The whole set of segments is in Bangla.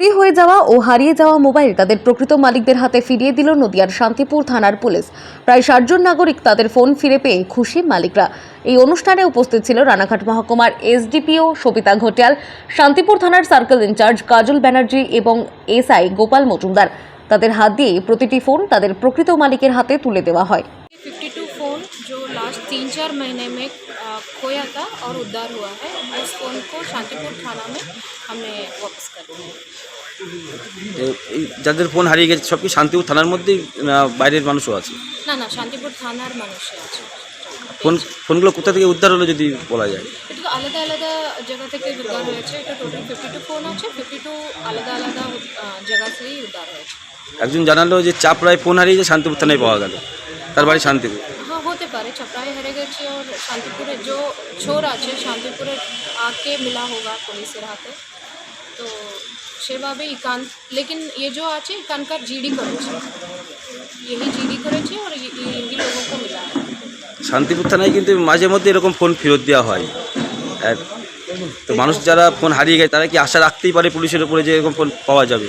বিক্রি হয়ে যাওয়া ও হারিয়ে যাওয়া মোবাইল তাদের প্রকৃত মালিকদের হাতে ফিরিয়ে দিল নদিয়ার শান্তিপুর থানার পুলিশ। প্রায় ষাটজন নাগরিক তাদের ফোন ফিরে পেয়ে খুশি মালিকরা। এই অনুষ্ঠানে উপস্থিত ছিল রানাঘাট মহকুমার এসডিপিও সবিতা ঘটিয়াল, শান্তিপুর থানার সার্কেল ইনচার্জ কাজল ব্যানার্জি এবং এসআই গোপাল মজুমদার। তাদের হাত দিয়ে প্রতিটি ফোন তাদের প্রকৃত মালিকের হাতে তুলে দেওয়া হয়। तीन चार महीने में अ, खोया था और उद्धार हुआ है उस फ़ोन को शांतिपुर थाना में हमने वापस कर दिया है তো এই যাদের ফোন হারিয়ে গেছে সব কি শান্তিপুর থানার মধ্যেই না বাইরের মানুষও আছে না না শান্তিপুর থানার মানুষে আছে ফোন ফোনগুলো কোথা থেকে উদ্ধার হলো যদি বলা যায় এটা তো আলাদা আলাদা জায়গা থেকে উদ্ধার হয়েছে এটা টোটাল ফিফটি টু ফোন আছে ফিফটি টু আলাদা আলাদা আ, জায়গা থেকেই উদ্ধার হয়েছে একজন জানালো যে চাপড়ায় ফোন হারিয়েছে শান্তিপুর থানায় পাওয়া গেল তার বাড়ি শান্তিপুর হ্যাঁ হতে পারে। ছপড়ায় হেরে গেছে ওর শান্তিপুরে যে ছোর আছে শান্তিপুরে আকে মিলা হোগা পুলিশের হাতে। তো সেভাবে ইকান লেকিন এ যে আছে ইকানকার জিডি করেছে। এই জিডি করেছে আর ইন্ডি লোককে মিলা শান্তিপুর থানায় কিন্তু মাঝে মধ্যে এরকম ফোন ফেরত দেওয়া হয়। তো মানুষ যারা ফোন হারিয়ে গেছে তারা কি আশা রাখতেই পারে পুলিশের উপরে যে এরকম ফোন পাওয়া যাবে?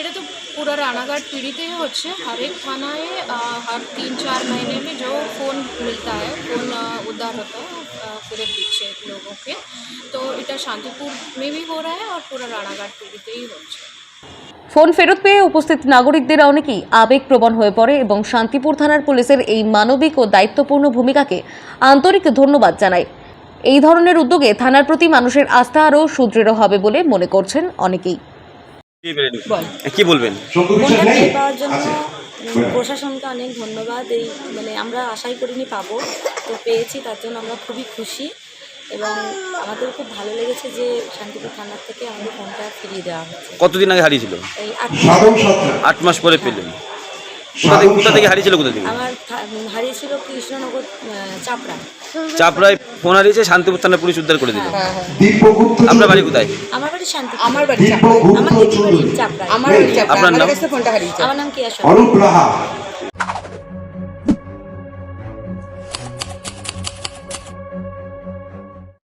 এটা তো পুরো রানাঘাট পিড়িতেই হচ্ছে। হরেক থানায় হর তিন চার মহিনে যে ফোন मिलता है फ़ोन अ, उद्धार होता है अ, पूरे पीछे लोगों के तो इटा शांतिपुर में भी हो रहा है और पूरा रानाघाट पीड़ित ही হচ্ছে ফোন ফেরত পেয়ে উপস্থিত নাগরিকদের অনেকেই আবেগপ্রবণ হয়ে পড়ে এবং শান্তিপুর থানার পুলিশের এই মানবিক ও দায়িত্বপূর্ণ ভূমিকাকে আন্তরিক ধন্যবাদ জানায় এই ধরনের উদ্যোগে থানার প্রতি মানুষের আস্থা আরও সুদৃঢ় হবে বলে মনে করছেন অনেকেই কি বলবেন ফোনটা পেয়ে পাওয়ার জন্য উম, প্রশাসনকে অনেক ধন্যবাদ। এই মানে আমরা আশাই করিনি পাবো তো পেয়েছি তার জন্য আমরা খুবই খুশি এবং আমাদের খুব ভালো লেগেছে যে শান্তিপুর থানার থেকে আমাদের ফোনটা ফিরিয়ে দেওয়া হয়েছে কতদিন আগে হারিয়েছিল? এই আট মাস পরে পেলেন। কোথা থেকে হারিয়েছিল কোথা থেকে? আমার হারিয়েছিল কৃষ্ণনগর চাপড়া। চাপড়ায় ফোন হারিয়েছে শান্তিপুর থানার পুলিশ উদ্ধার করে দিল। দিব্যগুপ্ত আপনার বাড়ি কোথায়? আমার বাড়ি শান্তি আমার বাড়ি আমার বাড়ি চাপড়া আমার আপনার নাম? ফোনটা হারিয়েছে। আমার